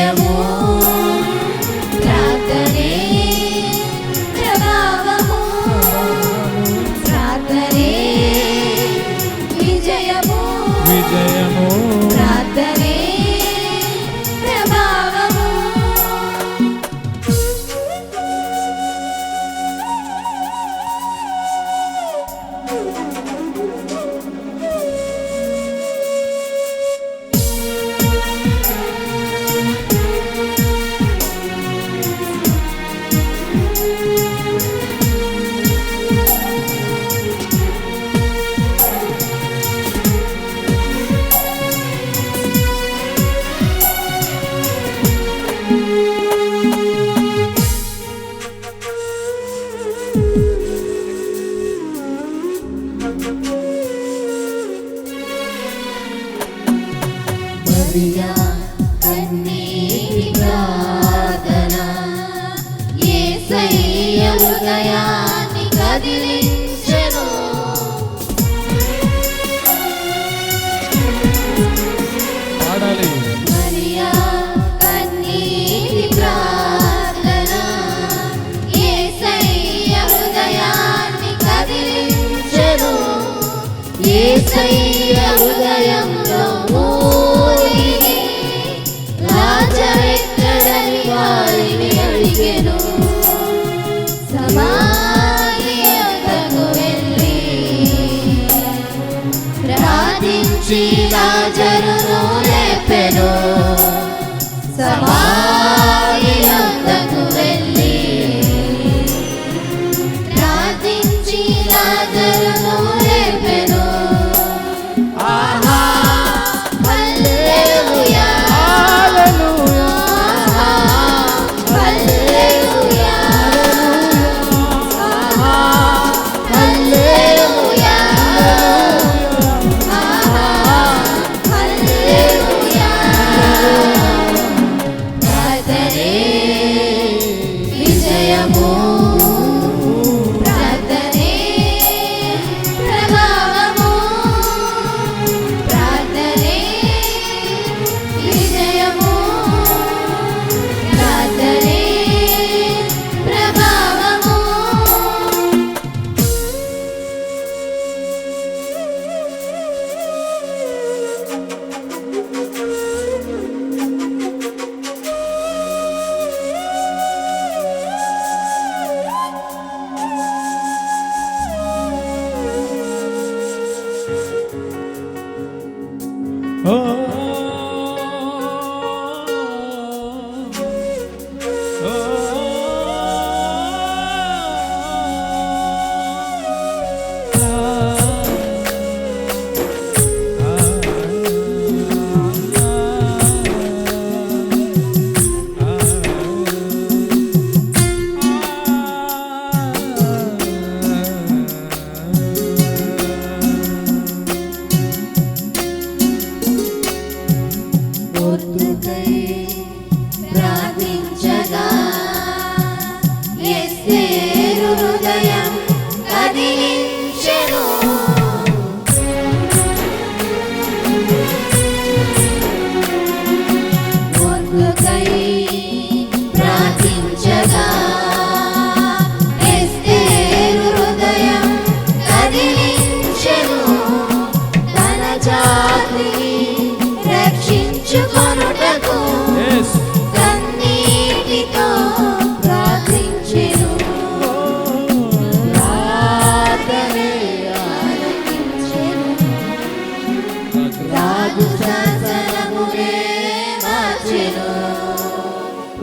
amor, trata-lhe. హృదయాన్ని కదిలించెను. పాడాలి. మరియా కన్నీటి ప్రార్థన యేసయ్య హృదయాన్ని కదిలించెను. యేసయ్య హృదయంలో ఊరిని రాజరెక్కడని వారిని అడిగెను. చీలా జరును లేపెను సమాధిలో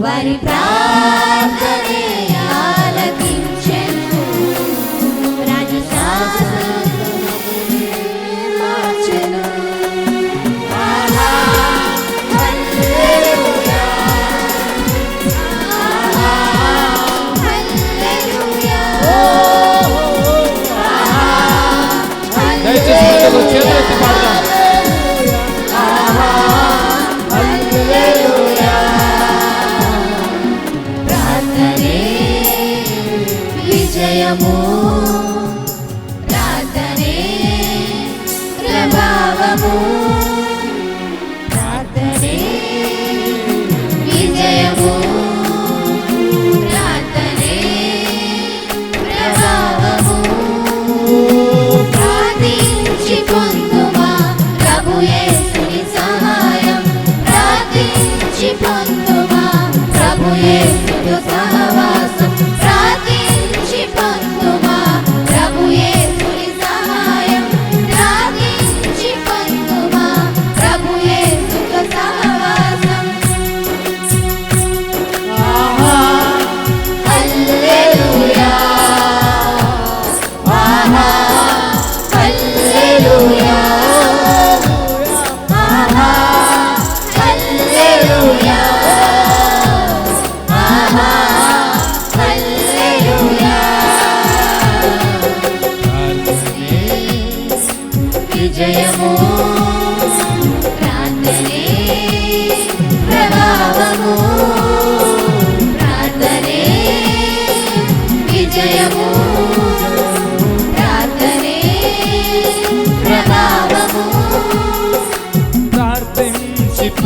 ouro e prata. Nem Oh.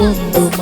我们